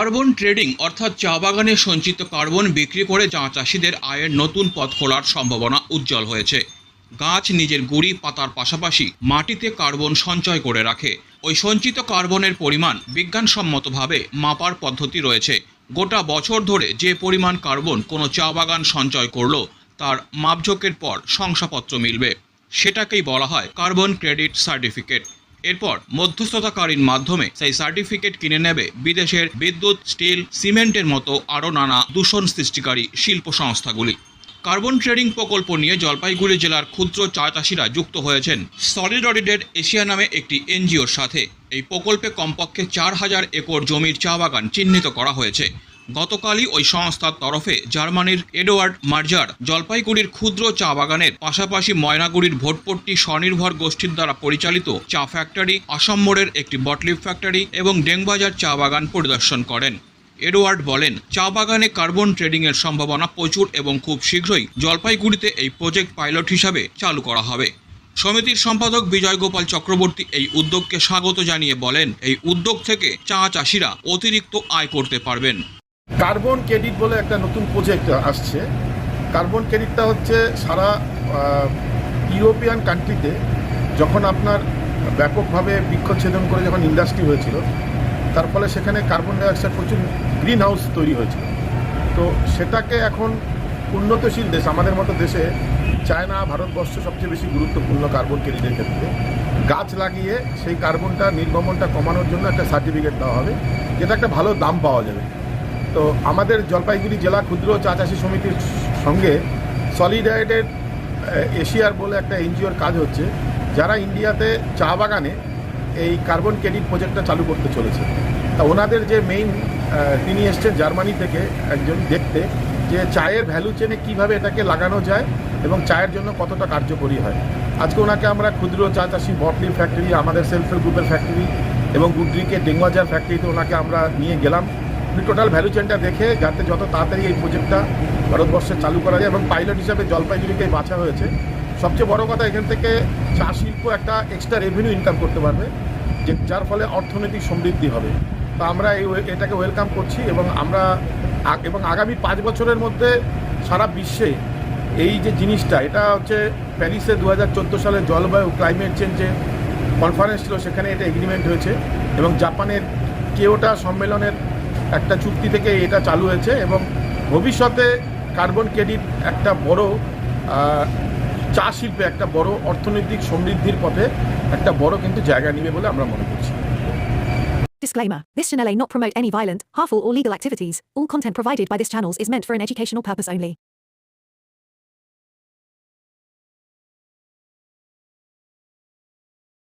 Carbon trading অর্থাৎ চা বাগানে সঞ্চিত কার্বন বিক্রি করে চা চাষিদের আয়ের নতুন পথ খোলার সম্ভাবনা উজ্জ্বল হয়েছে। গাছ নিজের গুড়ি পাতার পাশাপাশি মাটিতে কার্বন সঞ্চয় করে রাখে। ওই সঞ্চিত কার্বনের পরিমাণ বিজ্ঞানসম্মতভাবে মাপার পদ্ধতি রয়েছে। গোটা বছর ধরে যে পরিমাণ কার্বন কোনো চা বাগান সঞ্চয় করল, তার মাপঝোঁকের পর শংসাপত্র মিলবে। সেটাকেই বলা হয় কার্বন ক্রেডিট সার্টিফিকেট। এরপর মধ্যস্থতাকারীর মাধ্যমে সেই সার্টিফিকেট কিনে নেবে বিদেশের বিদ্যুৎ, স্টিল, সিমেন্টের মতো আরও নানা দূষণ সৃষ্টিকারী শিল্প সংস্থাগুলি। কার্বন ট্রেডিং প্রকল্প নিয়ে জলপাইগুড়ি জেলার ক্ষুদ্র চা চাষিরা যুক্ত হয়েছেন সলিডারিডেড এশিয়া নামে একটি এনজিওর সাথে। এই প্রকল্পে কমপক্ষে চার হাজার একর জমির চা বাগান চিহ্নিত করা হয়েছে। গতকালই ওই সংস্থার তরফে জার্মানির এডওয়ার্ড মার্জার জলপাইগুড়ির ক্ষুদ্র চা বাগানের পাশাপাশি ময়নাগুড়ির ভোটপট্টি স্বনির্ভর গোষ্ঠীর দ্বারা পরিচালিত চা ফ্যাক্টরি, আসাম মোড়ের একটি বটলিপ ফ্যাক্টরি এবং ডেংবাজার চা বাগান পরিদর্শন করেন। এডওয়ার্ড বলেন, চা বাগানে কার্বন ট্রেডিংয়ের সম্ভাবনা প্রচুর এবং খুব শীঘ্রই জলপাইগুড়িতে এই প্রজেক্ট পাইলট হিসাবে চালু করা হবে। সমিতির সম্পাদক বিজয় গোপাল চক্রবর্তী এই উদ্যোগকে স্বাগত জানিয়ে বলেন, এই উদ্যোগ থেকে চা চাষিরা অতিরিক্ত আয় করতে পারবেন। কার্বন ক্রেডিট বলে একটা নতুন প্রজেক্ট আসছে। কার্বন ক্রেডিটটা হচ্ছে সারা ইউরোপিয়ান কান্ট্রিতে যখন আপনার ব্যাপকভাবে বৃক্ষচ্ছেদন করে যখন ইন্ডাস্ট্রি হয়েছিল, তার ফলে সেখানে কার্বন ডাইঅক্সাইড প্রচুর গ্রিন হাউস তৈরি হয়েছিল। তো সেটাকে এখন উন্নতশীল দেশ, আমাদের মতো দেশে চায়না, ভারতবর্ষ সবচেয়ে বেশি গুরুত্বপূর্ণ কার্বন ক্রেডিটের ক্ষেত্রে, গাছ লাগিয়ে সেই কার্বনটা নির্গমনটা কমানোর জন্য একটা সার্টিফিকেট দেওয়া হবে, যেটা একটা ভালো দাম পাওয়া যাবে। তো আমাদের জলপাইগুড়ি জেলা ক্ষুদ্র চা চাষি সমিতির সঙ্গে সলিডারেটেড এশিয়ার বলে একটা এনজিওর কাজ হচ্ছে, যারা ইন্ডিয়াতে চা বাগানে এই কার্বন ক্রেডিট প্রজেক্টটা চালু করতে চলেছে। তা ওনাদের যে মেইন তিনি এসছেন জার্মানি থেকে একজন দেখতে, যে চায়ের ভ্যালু চেনে কীভাবে এটাকে লাগানো যায় এবং চায়ের জন্য কতটা কার্যকরী হয়। আজকে ওনাকে আমরা ক্ষুদ্র চা চাষি বটলি ফ্যাক্টরি আমাদের সেলফ হেল্প গ্রুপের ফ্যাক্টরি এবং গুড্রিকে ডেঙ্গাজার ফ্যাক্টরিতে ওনাকে আমরা নিয়ে গেলাম। টোটাল ভ্যালু চেনটা দেখে যাতে যত তাড়াতাড়ি এই প্রজেক্টটা ভারতবর্ষে চালু করা যায় এবং পাইলট হিসাবে জলপাইগুড়িকে বাছা হয়েছে। সবচেয়ে বড় কথা এখান থেকে চা শিল্প একটা এক্সট্রা রেভিনিউ ইনকাম করতে পারবে, যে যার ফলে অর্থনৈতিক সমৃদ্ধি হবে। তো আমরা এই এটাকে ওয়েলকাম করছি এবং আমরা এবং আগামী পাঁচ বছরের মধ্যে সারা বিশ্বে এই যে জিনিসটা, এটা হচ্ছে প্যারিসে দু হাজার চোদ্দ সালে জলবায়ু ক্লাইমেট চেঞ্জে কনফারেন্স ছিল, সেখানে এটা এগ্রিমেন্ট হয়েছে এবং জাপানের কেওটা সম্মেলনের একটা চুক্তি থেকে এটা চালু হয়েছে এবং ভবিষ্যতে কার্বন ক্রেডিট একটা বড় চা শিল্পে একটা বড় অর্থনৈতিক সমৃদ্ধির পথে একটা বড় কিন্তু জায়গা নিবে বলে আমরা মনে করছি Disclaimer This channel may not promote any violent, harmful, or legal activities. All content provided by this channel is meant for an educational purpose only.